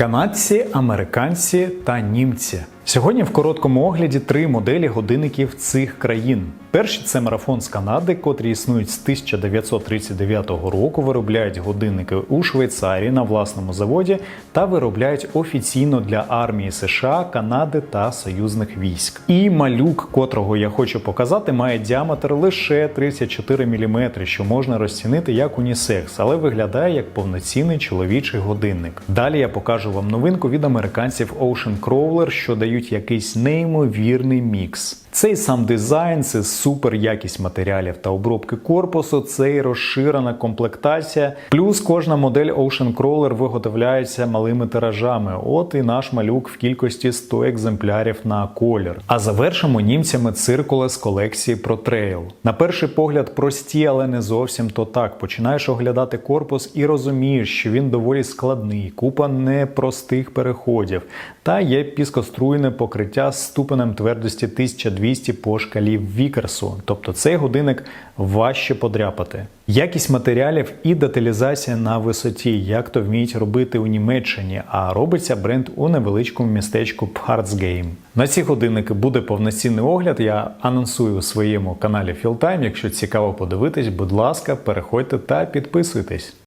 Канадці, американці та німці. Сьогодні в короткому огляді три моделі годинників цих країн. Перші це марафон з Канади, котрі існують з 1939 року, виробляють годинники у Швейцарії на власному заводі та виробляють офіційно для армії США, Канади та союзних військ. І малюк, котрого я хочу показати, має діаметр лише 34 мм, що можна розцінити як унісекс, але виглядає як повноцінний чоловічий годинник. Далі я покажу вам новинку від американців Ocean Crawler, що дають якийсь неймовірний мікс. Цей сам дизайн, це супер якість матеріалів та обробки корпусу, це і розширена комплектація. Плюс кожна модель Ocean Crawler виготовляється малими тиражами. От і наш малюк в кількості 100 екземплярів на колір. А завершимо німцями циркули з колекції Pro Trail. На перший погляд прості, але не зовсім то так. Починаєш оглядати корпус і розумієш, що він доволі складний, купа непростих переходів. Та є піскоструйне покриття з ступенем твердості 1200 по шкалі Вікерсу. Тобто цей годинник важче подряпати. Якість матеріалів і деталізація на висоті, як то вміють робити у Німеччині, а робиться бренд у невеличкому містечку Phartsgame. На ці годинники буде повноцінний огляд. Я анонсую у своєму каналі Fieldtime. Якщо цікаво подивитись, будь ласка, переходьте та підписуйтесь.